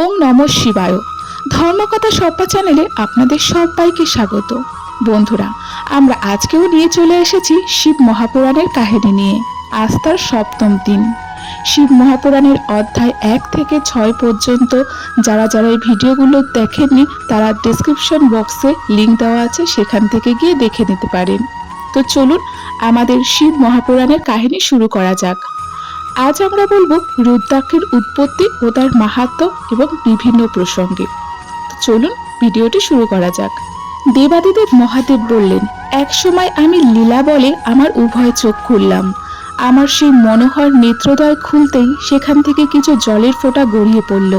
ওম নম শিবায়। ধর্মকথা সব্বা চ্যানেলে আপনাদের সবাইকে স্বাগত। বন্ধুরা, আমরা আজকেও নিয়ে চলে এসেছি শিব মহাপুরাণের কাহিনী নিয়ে। আজ তার সপ্তম দিন। শিব মহাপুরাণের অধ্যায় এক থেকে ছয় পর্যন্ত যারা যারা এই ভিডিওগুলো দেখেননি, তারা ডেসক্রিপশন বক্সে লিংক দেওয়া আছে, সেখান থেকে গিয়ে দেখে নিতে পারেন। তো চলুন, আমাদের শিব মহাপুরাণের কাহিনী শুরু করা যাক। আজ আমরা বলব রুদ্রাক্ষের উৎপত্তি ও তার মাহাত্ম্য এবং বিভিন্ন প্রসঙ্গে। চলুন ভিডিওটি শুরু করা যাক। দেবাদিদেব মহাদেব বললেন এক সময় আমি লীলা বলে আমার উভয় চোখ খুললাম। আমার সেই মনোহর নেত্রদয় খুলতেই সেখান থেকে কিছু জলের ফোঁটা গড়িয়ে পড়ল।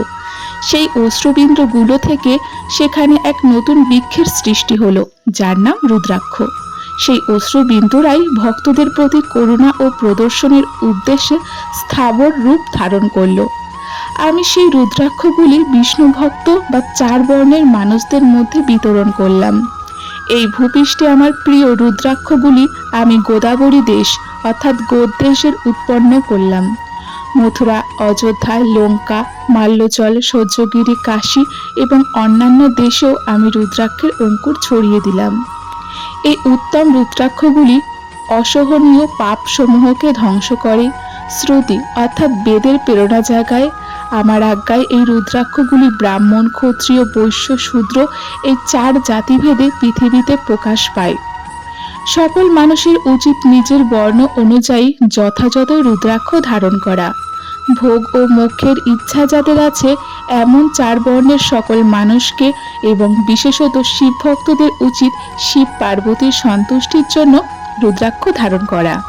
সেই অশ্রুবিন্দুগুলো থেকে সেখানে এক নতুন বৃক্ষের সৃষ্টি হলো, যার নাম রুদ্রাক্ষ। সেই অশ্রুবিন্দুরাই ভক্তদের প্রতি করুণা ও প্রদর্শনের উদ্দেশ্যে স্থাবর রূপ ধারণ করল। আমি সেই রুদ্রাক্ষগুলি বিষ্ণু ভক্ত বা চার বর্ণের মানুষদের মধ্যে বিতরণ করলাম। এই ভূপৃষ্ঠে আমার প্রিয় রুদ্রাক্ষগুলি আমি গোদাবরী দেশ অর্থাৎ গোদেশের উৎপন্ন করলাম। মথুরা, অযোধ্যা, লঙ্কা মাল্যচল সহ্যগিরি, কাশী এবং অন্যান্য দেশেও আমি রুদ্রাক্ষের অঙ্কুর ছড়িয়ে দিলাম। এই উত্তম রুদ্রাক্ষগুলি অসহনীয় পাপসমূহকে ধ্বংস করে। শ্রুতি অর্থাৎ বেদের প্রেরণা জায়গায় আমার আজ্ঞায় এই রুদ্রাক্ষগুলি ব্রাহ্মণ, ক্ষত্রিয়, বৈশ্য, শূদ্র এই চার জাতিভেদে পৃথিবীতে প্রকাশ পায়। সকল মানুষের উচিত নিজের বর্ণ অনুযায়ী যথাযথ রুদ্রাক্ষ ধারণ করা। ভোগ ও মোক্ষের ইচ্ছা যাদের আছে, এমন চার বর্ণের সকল মানুষকে এবং বিশেষত শিব ভক্তদের উচিত শিব পার্বতীর সন্তুষ্টির জন্য রুদ্রাক্ষ ধারণ করা।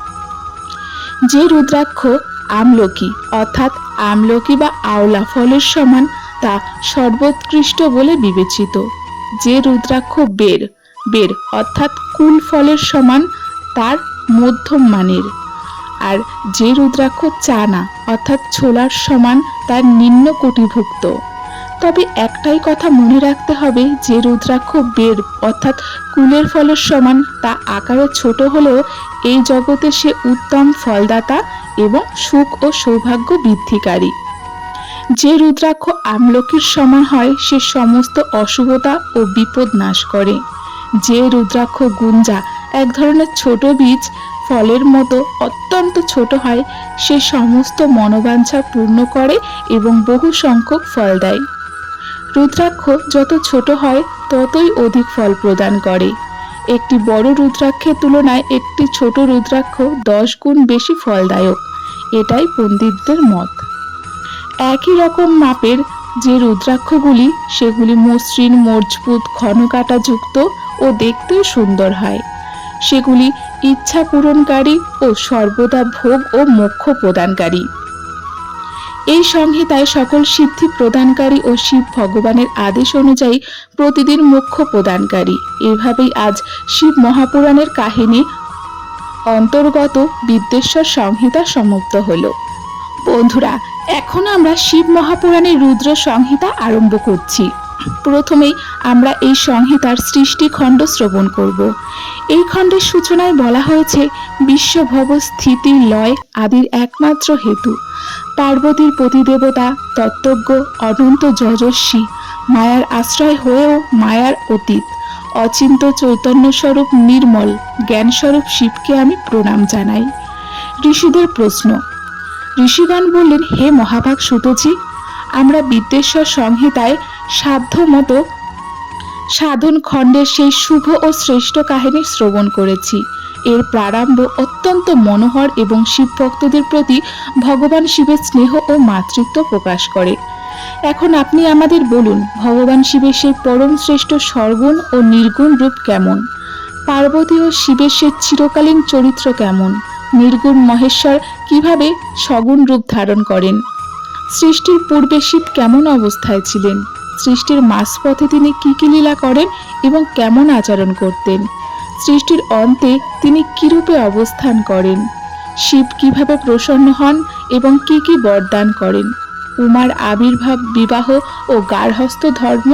যে রুদ্রাক্ষ আমলকি, অর্থাৎ আমলকি বা আওলা ফলের সমান, তা সর্বোৎকৃষ্ট বলে বিবেচিত। যে রুদ্রাক্ষ বের বের অর্থাৎ কুল ফলের সমান, তার মধ্যম মানের। আর যে রুদ্রাক্ষ চানা অর্থাৎ ছোলার সমান তার নিম্ন কোটিভুক্ত। তবে একটাই কথা মনে রাখতে হবে, যে রুদ্রাক্ষ বের, অর্থাৎ কুলের ফলের সমান, তা আকারে ছোট হলেও এই জগতে সে উত্তম ফলদাতা এবং সুখ ও সৌভাগ্য বৃদ্ধিকারী। যে রুদ্রাক্ষ আমলকির সমান হয়, সে সমস্ত অশুভতা ও বিপদ নাশ করে। যে রুদ্রাক্ষ গুঞ্জা, এক ধরনের ছোট বীজ ফলের মতো অত্যন্ত ছোট হয়, সে সমস্ত মনোবাঞ্ছা পূর্ণ করে এবং বহু সংখ্যক ফল দেয়। রুদ্রাক্ষ যত ছোট হয়, ততই অধিক ফল প্রদান করে। একটি বড় রুদ্রাক্ষের তুলনায় একটি ছোট রুদ্রাক্ষ দশ গুণ বেশি ফলদায়ক। এটাই পণ্ডিতদের মত। একই রকম মাপের যে রুদ্রাক্ষগুলি, সেগুলি মসৃণ, মজবুত ঘনকাটাযুক্ত ও দেখতেও সুন্দর হয়। সেগুলি ইচ্ছা পূরণকারী ও সর্বদা ভোগ ও মোক্ষ প্রদানকারী। এই সংহিতায় সকল সিদ্ধি প্রদানকারী ও শিব ভগবানের আদেশ অনুযায়ী প্রতিদিন মোক্ষ প্রদানকারী। এভাবেই আজ শিব মহাপুরাণের কাহিনী অন্তর্গত বিদ্বেশ্বর সংহিতা সমাপ্ত হল। বন্ধুরা, এখন আমরা শিব মহাপুরাণের রুদ্র সংহিতা আরম্ভ করছি। প্রথমেই আমরা এই সংহিতার সৃষ্টি খণ্ড শ্রবণ করব। এই খণ্ডের সূচনায় বলা হয়েছে, বিশ্বভব স্থিতি লয় আদির একমাত্র হেতু। পার্বতীর প্রতিদেবতা তত্ত্বজ্ঞ, অনন্ত যজস্বী, মায়ার আশ্রয় হয়েও মায়ার অতীত। অচিন্ত চৈতন্য স্বরূপ নির্মল, জ্ঞানস্বরূপ শিবকে আমি প্রণাম জানাই। ঋষিদের প্রশ্ন, ঋষিগণ বললেন, হে মহাভাগ সুতজি, আমরা বিদ্বেশ্বর সংহিতায় সাধ্য মতো সাধন খণ্ডের সেই শুভ ও শ্রেষ্ঠ কাহিনী শ্রবণ করেছি। এর প্রারম্ভ অত্যন্ত মনোহর এবং শিব ভক্তদের প্রতি ভগবান শিবের স্নেহ ও মাতৃত্ব প্রকাশ করে। এখন আপনি আমাদের বলুন, ভগবান শিবের সেই পরম শ্রেষ্ঠ সর্গুণ ও নির্গুণ রূপ কেমন? পার্বতী ও শিবের সে চিরকালীন চরিত্র কেমন? নির্গুণ মহেশ্বর কীভাবে সগুণ রূপ ধারণ করেন? সৃষ্টির পূর্বে শিব কেমন অবস্থায় ছিলেন? সৃষ্টির মাঝপথে তিনি কি কি লীলা করেন এবং কেমন আচরণ করতেন? সৃষ্টির অন্তে তিনি কিরূপে অবস্থান করেন? শিব কীভাবে প্রসন্ন হন এবং কি কি বরদান করেন? উমার আবির্ভাব বিবাহ ও গার্হস্থ ধর্ম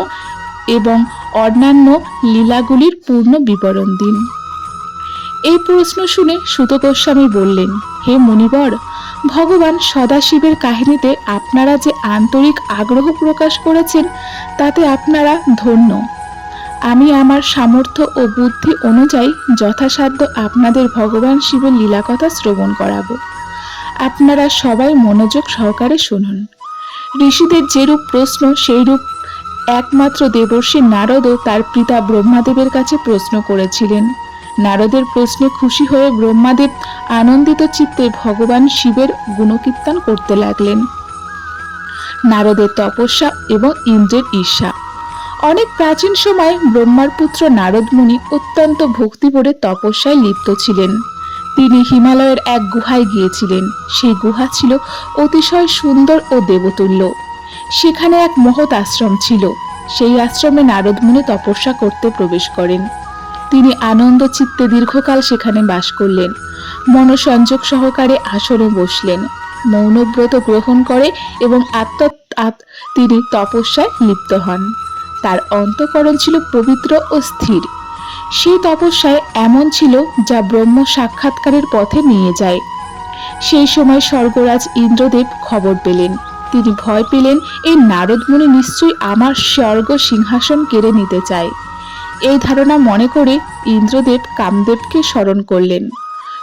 এবং অন্যান্য লীলাগুলির পূর্ণ বিবরণ দিন। এই প্রশ্ন শুনে সুত গোস্বামী বললেন, হে মুনিবর ভগবান সদাশিবের কাহিনীতে আপনারা যে আন্তরিক আগ্রহ প্রকাশ করেছেন, তাতে আপনারা ধন্য। আমি আমার সামর্থ্য ও বুদ্ধি অনুযায়ী যথাসাধ্য আপনাদের ভগবান শিবের লীলাকথা শ্রবণ করাবো। আপনারা সবাই মনোযোগ সহকারে শুনুন। ঋষিদের যেরূপ প্রশ্ন, সেইরূপ একমাত্র দেবর্ষী নারদও তার পিতা ব্রহ্মাদেবের কাছে প্রশ্ন করেছিলেন। নারদের প্রশ্নে খুশি হয়ে ব্রহ্মাদেব আনন্দিত চিত্তে ভগবান শিবের গুণকীর্তন করতে লাগলেন। নারদের তপস্যা এবং ইন্দ্রের ঈর্ষা। অনেক প্রাচীন সময় ব্রহ্মার পুত্র নারদ মুনি অত্যন্ত ভক্তিভরে তপস্যায় লিপ্ত ছিলেন। তিনি হিমালয়ের এক গুহায় গিয়েছিলেন। সেই গুহা ছিল অতিশয় সুন্দর ও দেবতুল্য। সেখানে এক মহৎ আশ্রম ছিল। সেই আশ্রমে নারদ মুনি তপস্যা করতে প্রবেশ করেন। তিনি আনন্দ চিত্তে দীর্ঘকাল সেখানে বাস করলেন। মনসংযোগ সহকারে আসনে বসলেন। মৌনব্রত গ্রহণ করে এবং আত্ম আত- তিনি তপস্যায় লিপ্ত হন। তার অন্তঃকরণ ছিল পবিত্র ও স্থির। সেই তপস্যায় এমন ছিল যা ব্রহ্ম সাক্ষাৎকারের পথে নিয়ে যায়। সেই সময় স্বর্গরাজ ইন্দ্রদেব খবর পেলেন। তিনি ভয় পেলেন, এই নারদ মুনি নিশ্চয়ই আমার স্বর্গ সিংহাসন কেড়ে নিতে চায়। এই ধারণা মনে করে ইন্দ্রদেব কামদেবকে স্মরণ করলেন।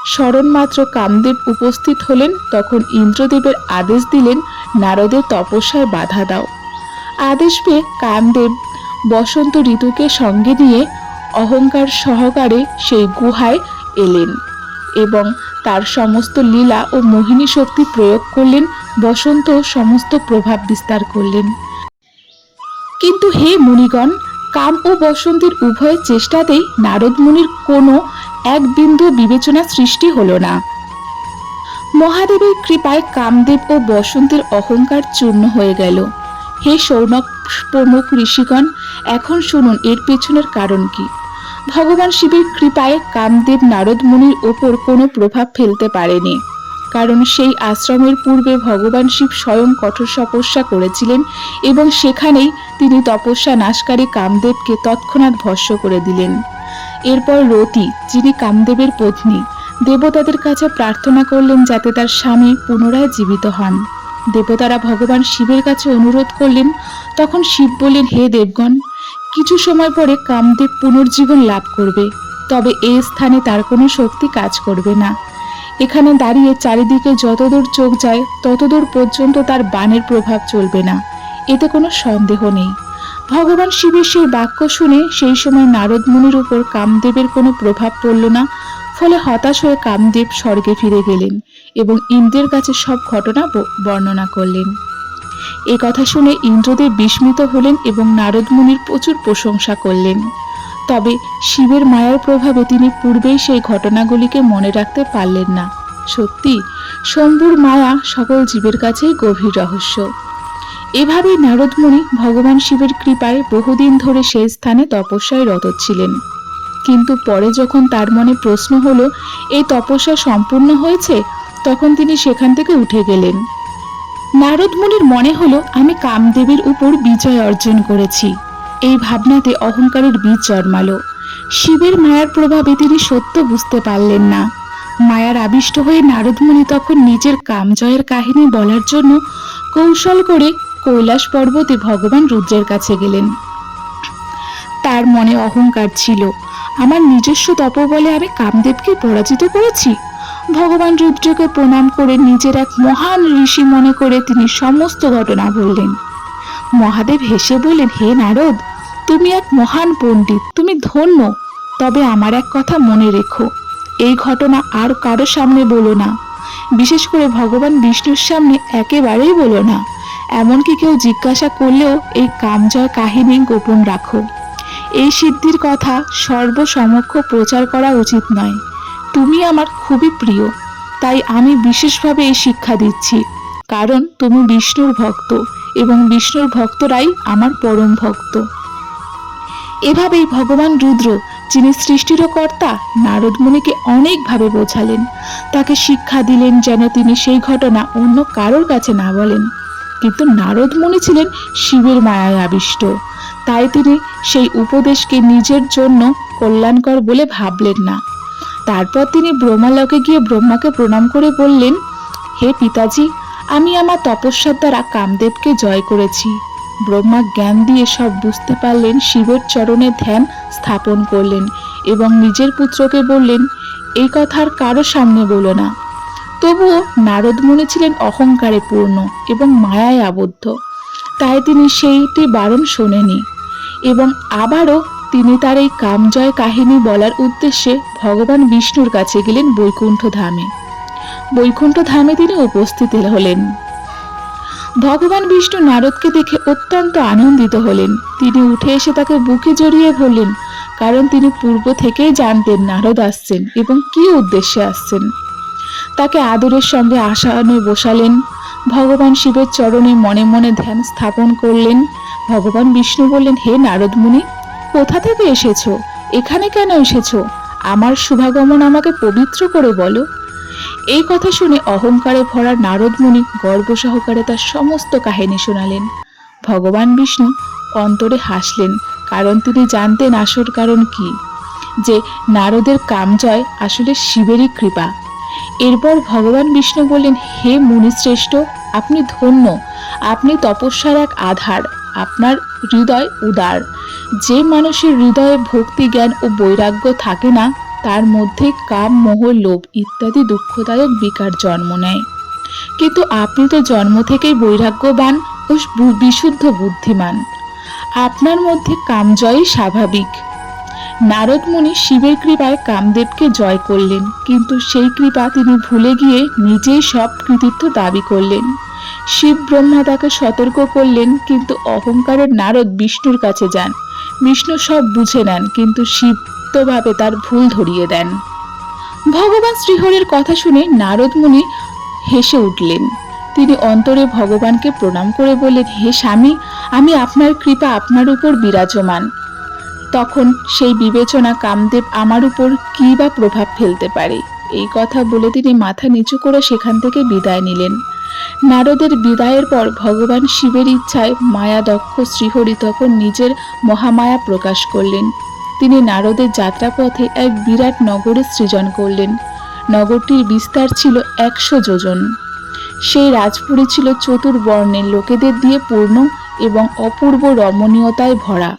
স্মরণ মাত্র কামদেব উপস্থিত হলেন, তখন ইন্দ্রদেবের আদেশ দিলেন নারদের তপস্যায় বাধা দাও। আদেশ পেয়ে কামদেব বসন্ত ঋতুকে সঙ্গে নিয়ে অহংকার সহকারে সেই গুহায় এলেন এবং তার সমস্ত লীলা ও মোহিনী শক্তি প্রয়োগ করলেন, বসন্ত সমস্ত প্রভাব বিস্তার করলেন। কিন্তু হে মুনিগণ কাম ও বসন্তের উভয় চেষ্টাতেই নারদ মুনির কোনো এক বিন্দু বিবেচনা সৃষ্টি হলো না। মহাদেবের কৃপায় কামদেব ও বসন্তের অহংকার চূর্ণ হয়ে গেল। হে সৌনক প্রমুখ ঋষিগণ, এখন শুনুন এর পেছনের কারণ কি। ভগবান শিবের কৃপায় কামদেব নারদ মুনির ওপর কোনো প্রভাব ফেলতে পারেনি। কারণ সেই আশ্রমের পূর্বে ভগবান শিব স্বয়ং কঠোর তপস্যা করেছিলেন এবং সেখানেই তিনি তপস্যা নাশকারী কামদেবকে তৎক্ষণাৎ ভস্য করে দিলেন। এরপর রতি, যিনি কামদেবের পত্নী, দেবতাদের কাছে প্রার্থনা করলেন যাতে তার স্বামী পুনরায় জীবিত হন। দেবতারা ভগবান শিবের কাছে অনুরোধ করলেন, তখন শিব বললেন, হে দেবগণ, কিছু সময় পরে কামদেব পুনর্জীবন লাভ করবে, তবে এই স্থানে তার কোনো শক্তি কাজ করবে না। এখানে দাঁড়িয়ে চারিদিকে যতদূর চোখ যায়, ততদূর পর্যন্ত তার বাণের প্রভাব চলবে না। এতে কোনো সন্দেহ নেই। ভগবান শিবের সেই বাক্য শুনে সেই সময় নারদ মুনির উপর কামদেবের কোনো প্রভাব পড়ল না, ফলে হতাশ হয়ে কামদেব স্বর্গে ফিরে গেলেন এবং ইন্দ্রের কাছে সব ঘটনা বর্ণনা করলেন। এ কথা শুনে ইন্দ্রদেব বিস্মিত হলেন এবং নারদ মুনির প্রচুর প্রশংসা করলেন। তবে শিবের মায়ার প্রভাবে তিনি পূর্বেই সেই ঘটনাগুলিকে মনে রাখতে পারলেন না। সত্যি, শম্ভুর মায়া সকল জীবের কাছেই গভীর রহস্য। এভাবেই নারদমুনি ভগবান শিবের কৃপায় বহুদিন ধরে সেই স্থানে তপস্যায় রত ছিলেন। কিন্তু পরে যখন তার মনে প্রশ্ন হলো, এই তপস্যা সম্পূর্ণ হয়েছে? তখন তিনি সেখান থেকে উঠে গেলেন। নারদ মুনির মনে হলো, আমি কামদেবের উপর বিজয় অর্জন করেছি। এই ভাবনাতে অহংকারের বীজ জন্মালো। শিবের মায়ার প্রভাবে তিনি সত্য বুঝতে পারলেন না। মায়ার আবিষ্ট হয়ে নারদমুনি তখন নিজের কামজয়ের কাহিনী বলার জন্য কৌশল করে কৈলাস পর্বতে ভগবান রুদ্রের কাছে গেলেন। তার মনে অহংকার ছিল। আমার নিজস্ব তপবলে আমি কামদেবকে পরাজিত করেছি। ভগবান রুদ্রকে প্রণাম করে নিজের এক মহান ঋষি মনে করে তিনি সমস্ত ঘটনা বললেন। মহাদেব হেসে বললেন, হে নারদ তুমি এক মহান পণ্ডিত, তুমি ধন্য। তবে আমার এক কথা মনে রেখো, এই ঘটনা আর কারও সামনে বলো না। বিশেষ করে ভগবান বিষ্ণুর সামনে একেবারেই বলো না। এমনকি কেউ জিজ্ঞাসা করলেও এই কামজয় কাহিনী গোপন রাখো। এই সিদ্ধির কথা সর্বসমক্ষ প্রচার করা উচিত নয়। তুমি আমার খুবই প্রিয়, তাই আমি বিশেষভাবে এই শিক্ষা দিচ্ছি। কারণ তুমি বিষ্ণুর ভক্ত, এবং বিষ্ণুর ভক্তরাই আমার পরম ভক্ত। এভাবেই ভগবান রুদ্র, যিনি সৃষ্টিরও কর্তা নারদ মুনিকে অনেকভাবে বোঝালেন। তাকে শিক্ষা দিলেন যেন তিনি সেই ঘটনা অন্য কারোর কাছে না বলেন। কিন্তু নারদ মুনি ছিলেন শিবের মায়ায় আবিষ্ট। তাই তিনি সেই উপদেশকে নিজের জন্য কল্যাণকর বলে ভাবলেন না। তারপর তিনি ব্রহ্মালোকে গিয়ে ব্রহ্মাকে প্রণাম করে বললেন, হে পিতাজি, আমি আমার তপস্যার দ্বারা কামদেবকে জয় করেছি। ব্রহ্মা জ্ঞান দিয়ে সব বুঝতে পারলেন, শিবের চরণে ধ্যান স্থাপন করলেন এবং নিজের পুত্রকে বললেন, এই কথার কারও সামনে বলো না। তবুও নারদ মুনি ছিলেন অহংকারে পূর্ণ এবং মায়ায় আবদ্ধ। তাই তিনি সেইটি বারণ শোনেনি এবং আবারও তিনি তার এই কামজয় কাহিনী বলার উদ্দেশ্যে ভগবান বিষ্ণুর কাছে গেলেন বৈকুণ্ঠ ধামে বৈকুণ্ঠ ধামে তিনি উপস্থিত হলেন। ভগবান বিষ্ণু নারদকে দেখে অত্যন্ত আনন্দিত হলেন। তিনি উঠে এসে তাকে বুকে জড়িয়ে বললেন কারণ তিনি পূর্ব থেকেই জানতেন নারদ আসছেন এবং কী উদ্দেশ্যে আসছেন। তাকে আদরের সঙ্গে আসানে বসালেন, ভগবান শিবের চরণে মনে মনে ধ্যান স্থাপন করলেন। ভগবান বিষ্ণু বললেন, হে নারদ মুনি কোথা থেকে এসেছ? এখানে কেন এসেছ? আমার শুভাগমন আমাকে পবিত্র করে বলো। এই কথা শুনে অহংকারে ভরা নারদ মুনি গর্ব সহকারে তার সমস্ত কাহিনী শোনালেন। ভগবান বিষ্ণু অন্তরে হাসলেন, কারণ তিনি জানতেন আসল কারণ কি? যে নারদের কামজয় আসলে শিবেরই কৃপা। এরপর ভগবান বিষ্ণু বললেন, হে মুনিশ্রেষ্ঠ, আপনি ধন্য। আপনি তপস্যার এক আধার, আপনার হৃদয় উদার। যে মানুষের হৃদয়ে ভক্তি, জ্ঞান ও বৈরাগ্য থাকে না তার মধ্যে কাম মোহ লোভ ইত্যাদি দুঃখদায়ক বিকার জন্ম নেয়। কিন্তু আপনি তো জন্ম থেকেই বৈরাগ্যবান ও বিশুদ্ধ বুদ্ধিমান। আপনার মধ্যে কামজয়ই স্বাভাবিক। নারদ মুনি শিবের কৃপায় কামদেবকে জয় করলেন, কিন্তু সেই কৃপা তিনি ভুলে গিয়ে নিজেই সব কৃতিত্ব দাবি করলেন। শিব ব্রহ্মা তাকে সতর্ক করলেন, কিন্তু অহংকারের নারদ বিষ্ণুর কাছে যান। বিষ্ণু সব বুঝে নেন, কিন্তু শিব ভাবে তার ভুল ধরিয়ে দেন। ভগবান শ্রীহরের কথা শুনে নারদ মুনি হেসে উঠলেন। তিনি অন্তরে ভগবানকে প্রণাম করে বললেন, হে স্বামী, আমি আপনার কৃপা আপনার উপর বিরাজমান। তখন সেই বিবেচনা কামদেব আমার উপর কী বা প্রভাব ফেলতে পারে? এই কথা বলে তিনি মাথা নিচু করে সেখান থেকে বিদায় নিলেন। নারদের বিদায়ের পর ভগবান শিবের ইচ্ছায় মায়া দক্ষ শ্রীহরি তখন নিজের মহামায়া প্রকাশ করলেন। তিনি নারদের যাত্রাপথে এক বিরাট নগরের সৃজন করলেন। নগরটির বিস্তার ছিল একশো যোজন। সেই রাজপুরী ছিল চতুর্বর্ণের লোকেদের দিয়ে পূর্ণ এবং অপূর্ব রমণীয়তায় ভরা।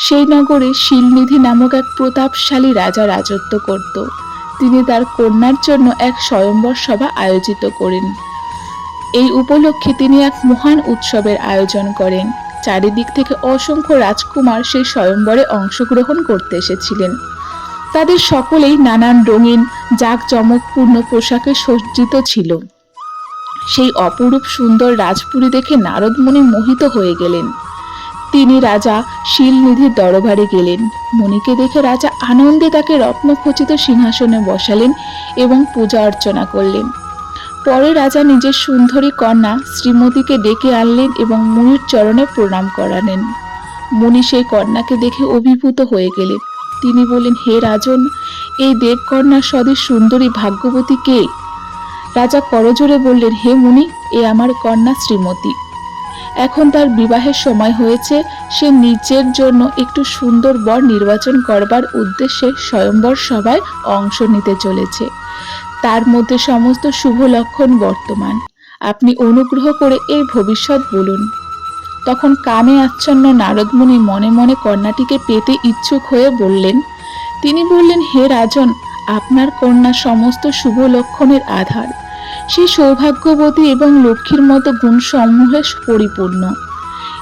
সেই নগরে শিলনিধি নামক এক প্রতাপশালী রাজা রাজত্ব করত। তিনি তার কন্যার জন্য এক স্বয়ম্বর সভা আয়োজিত করেন। এই উপলক্ষে তিনি এক মহান উৎসবের আয়োজন করেন। চারিদিক থেকে অসংখ্য রাজকুমার সেই স্বয়ম্বরে অংশগ্রহণ করতে এসেছিলেন। তাদের সকলেই নানান রঙিন, জাঁকজমকপূর্ণ পোশাকে সজ্জিত ছিল। সেই অপরূপ সুন্দর রাজপুরী দেখে নারদমণি মোহিত হয়ে গেলেন। তিনি রাজা শিলনিধির দরবারে গেলেন। মণিকে দেখে রাজা আনন্দে তাকে রত্নখচিত সিংহাসনে বসালেন এবং পূজা অর্চনা করলেন। পরে রাজা নিজের সুন্দরী কন্যা শ্রীমতীকে ডেকে আনলেন এবং মুনির চরণে প্রণাম করালেন। মুনি সেই কন্যাকে দেখে অভিভূত হয়ে গেলেন। তিনি বললেন, হে রাজন, এই দেবকন্যা সদী সুন্দরী ভাগ্যবতী কে? রাজা করজোরে বললেন, হে মুনি, এ আমার কন্যা শ্রীমতী। এখন তার বিবাহের সময় হয়েছে, সে নিজের জন্য একটু সুন্দর বর নির্বাচন করবার উদ্দেশ্যে স্বয়ম্বর সভায় অংশ নিতে চলেছে। তার মধ্যে সমস্ত শুভ লক্ষণ বর্তমান। আপনি অনুগ্রহ করে এই ভবিষ্যৎ বলুন। তখন কামে আচ্ছন্ন নারদমুনি মনে মনে কন্যাটিকে পেতে ইচ্ছুক হয়ে বললেন, তিনি বললেন, হে রাজন, আপনার কন্যা সমস্ত শুভ লক্ষণের আধার। সে সৌভাগ্যবতী এবং লক্ষ্মীর মতো গুণ গুণসমূহে পরিপূর্ণ।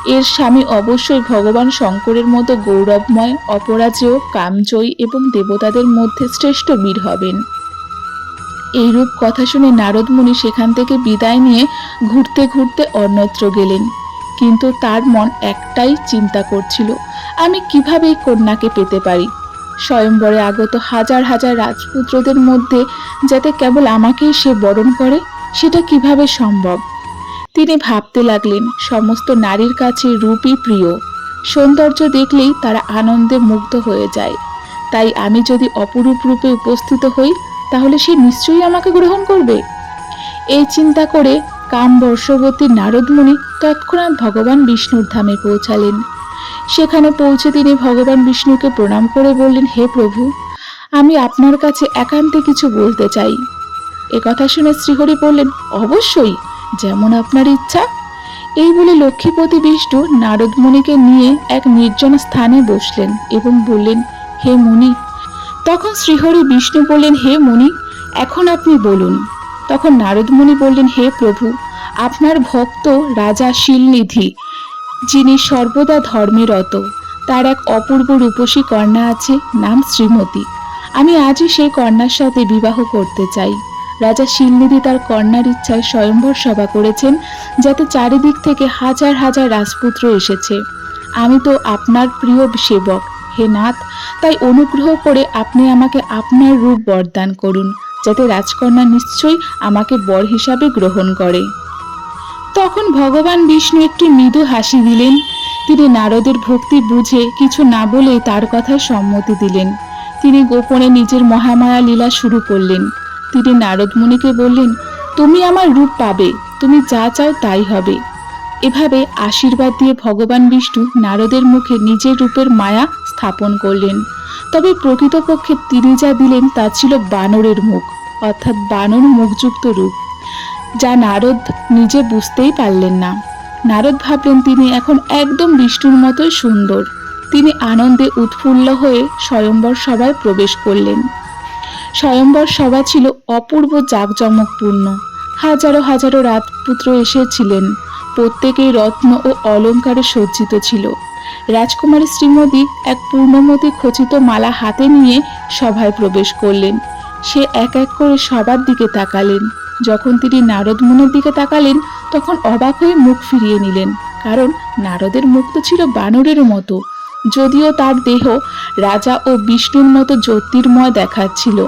এর স্বামী অবশ্যই ভগবান শঙ্করের মতো গৌরবময়, অপরাজেয়, কামজয়ী এবং দেবতাদের মধ্যে শ্রেষ্ঠ বীর হবেন। এইরূপ কথা শুনে নারদ মুনি সেখান থেকে বিদায় নিয়ে ঘুরতে ঘুরতে অন্যত্র গেলেন। কিন্তু তার মন একটাই চিন্তা করছিল, আমি কীভাবে এই কন্যাকে পেতে পারি? স্বয়ংবরে আগত হাজার হাজার রাজপুত্রদের মধ্যে যাতে কেবল আমাকেই সে বরণ করে, সেটা কীভাবে সম্ভব? তিনি ভাবতে লাগলেন, সমস্ত নারীর কাছে রূপই প্রিয়। সৌন্দর্য দেখলেই তারা আনন্দে মুগ্ধ হয়ে যায়। তাই আমি যদি অপরূপ রূপে উপস্থিত হই তাহলে সে নিশ্চয়ই আমাকে গ্রহণ করবে। এই চিন্তা করে কাম বর্ষবতী নারদমুনি তৎক্ষণাৎ ভগবান বিষ্ণুর ধামে পৌঁছালেন। সেখানে পৌঁছে তিনি ভগবান বিষ্ণুকে প্রণাম করে বললেন, হে প্রভু, আমি আপনার কাছে একান্তে কিছু বলতে চাই। এ কথা শুনে শ্রীহরি বললেন, অবশ্যই, যেমন আপনার ইচ্ছা। এই বলে লক্ষ্মীপতি বিষ্ণু নারদ মুনিকে নিয়ে এক নির্জন স্থানে বসলেন এবং বললেন, হে মুনি তখন শ্রীহরি বিষ্ণু বললেন, হে মুনি, এখন আপনি বলুন। তখন নারদ মুনি বললেন, হে প্রভু, আপনার ভক্ত রাজা শিলনিধি, যিনি সর্বদা ধর্মে রত তার এক অপূর্ব রূপসী কন্যা আছে, নাম শ্রীমতী। আমি আজই সেই কন্যার সাথে বিবাহ করতে চাই। রাজা শিলনিধি তার কন্যার ইচ্ছায় স্বয়ম্বর সভা করেছেন, যাতে চারিদিক থেকে হাজার হাজার রাজপুত্র এসেছে। আমি তো আপনার প্রিয় সেবক হে নাথ, তাই অনুগ্রহ করে আপনি আমাকে আপনার রূপ বরদান করুন, যাতে রাজকন্যা নিশ্চয়ই আমাকে বর হিসাবে গ্রহণ করে। তখন ভগবান বিষ্ণু একটি মৃদু হাসি দিলেন। তিনি নারদের ভক্তি বুঝে কিছু না বলে তার কথায় সম্মতি দিলেন। তিনি গোপনে নিজের মহামায়া লীলা শুরু করলেন। তিনি নারদ মুনিকে বললেন, তুমি আমার রূপ পাবে, তুমি যা চাও তাই হবে। এভাবে আশীর্বাদ দিয়ে ভগবান বিষ্ণু নারদের মুখে নিজের রূপের মায়া স্থাপন করলেন। তবে প্রকৃতপক্ষে তিনি যা দিলেন তা ছিল বানরের মুখ, অর্থাৎ বানর মুখযুক্ত রূপ, যা নারদ নিজে বুঝতেই পারলেন না। নারদ ভাবলেন, তিনি এখন একদম বিষ্ণুর মতোই সুন্দর। তিনি আনন্দে উৎফুল্ল হয়ে স্বয়ম্বর সভায় প্রবেশ করলেন। স্বয়ম্বর সভা ছিল অপূর্ব জাঁকজমকপূর্ণ। হাজারো হাজারো রাজপুত্র এসেছিলেন। প্রত্যেকেই রত্ন ও অলঙ্কারে সজ্জিত ছিল। রাজকুমারী শ্রীমতী এক পূর্ণমতি খচিত মালা হাতে নিয়ে সভায় প্রবেশ করলেন। সে এক এক করে সবার দিকে তাকালেন। যখন তিনি নারদ মুনির দিকে তাকালেন, তখন অবাক হয়ে মুখ ফিরিয়ে নিলেন, কারণ নারদের মুখ তো ছিল বানরের মতো। যদিও তার দেহ রাজা ও বিষ্ণুর মতো জ্যোতির্ময় দেখাচ্ছিল।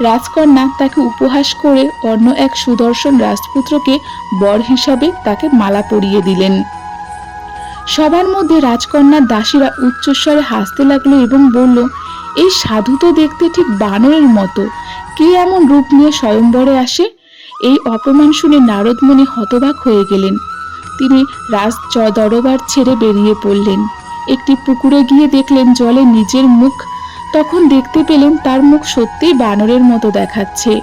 রাজকন্যা তাকে উপহাস করে অন্য এক সুদর্শন রাজপুত্রকে বর হিসাবে তাকে মালা পরিয়ে দিলেন। সবার মধ্যে রাজকন্যার দাসীরা উচ্চস্বরে হাসতে লাগল এবং বলল, এই সাধু তো দেখতে ঠিক বানরের মতো। কে এমন রূপ নিয়ে স্বয়ংবরে আসে? এই অপমান শুনে নারদমণি হতবাক হয়ে গেলেন। তিনি রাজ দরবার ছেড়ে বেরিয়ে পড়লেন। একটি পুকুরে গিয়ে দেখলেন জলে নিজের মুখ তখন দেখতে পেলেন তার মুখ সত্যিই বানরের মতো দেখাচ্ছে।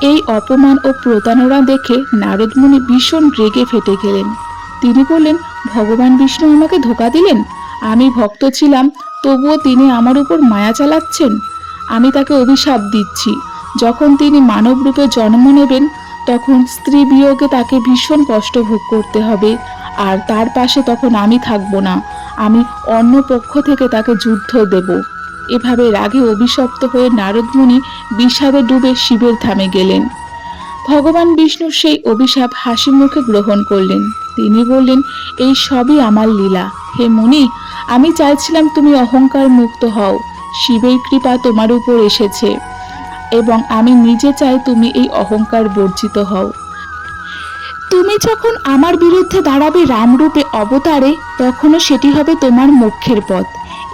এই অপমান ও প্রতারণা দেখে নারদমুনি ভীষণ রেগে ফেটে গেলেন। তিনি বললেন, ভগবান বিষ্ণু আমাকে ধোকা দিলেন? আমি ভক্ত ছিলাম, তবুও তিনি আমার উপর মায়া চালাচ্ছেন? আমি তাকে অভিশাপ দিচ্ছি। যখন তিনি মানব রূপে জন্ম নেবেন, তখন স্ত্রী বিয়োগে তাকে ভীষণ কষ্ট ভোগ করতে হবে। আর তার পাশে তখন আমি থাকব না। আমি অন্য পক্ষ থেকে তাকে যুদ্ধ দেব। এভাবে রাগে অভিশপ্ত হয়ে নারদমুনি বিষাদে ডুবে শিবের ধামে গেলেন। ভগবান বিষ্ণু সেই অভিশাপ হাসি মুখে গ্রহণ করলেন। তিনি বললেন, এই সবই আমার লীলা। হে মুনি, আমি চাইছিলাম তুমি অহংকার মুক্ত হও। শিবের কৃপা তোমার উপর এসেছে। এবং আমি নিজে চাই তুমি এই অহংকার বর্জিত হও। তুমি যখন আমার বিরুদ্ধে দাঁড়াবে রামরূপে অবতারে, তখনও সেটি হবে তোমার মোক্ষের পথ।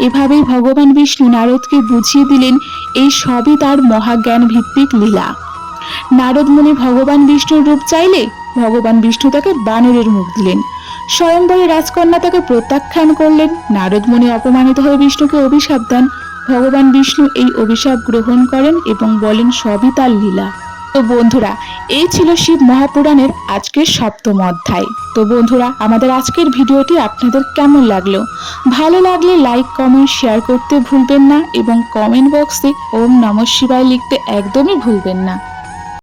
এভাবেই ভগবান বিষ্ণু নারদকে বুঝিয়ে দিলেন এই সবই তার মহাজ্ঞান ভিত্তিক লীলা। নারদ মুনি ভগবান বিষ্ণুর রূপ চাইলে ভগবান বিষ্ণু তাকে বানরের মুখ দিলেন। স্বয়ংবরে রাজকন্যা তাকে প্রত্যাখ্যান করলেন। নারদ মুনি অপমানিত হয়ে বিষ্ণুকে অভিশাপ দেন। ভগবান বিষ্ণু এই অভিশাপ গ্রহণ করেন এবং বলেন, সবই তার লীলা। তো বন্ধুরা, এই ছিল শিব মহাপুরাণের আজকের সপ্তম অধ্যায়। তো বন্ধুরা, আমাদের আজকের ভিডিওটি আপনাদের কেমন লাগল? ভালো লাগলে লাইক কমেন্ট শেয়ার করতে ভুলবেন না এবং কমেন্ট বক্সে ওম নমঃ শিবায় লিখতে একদমই ভুলবেন না।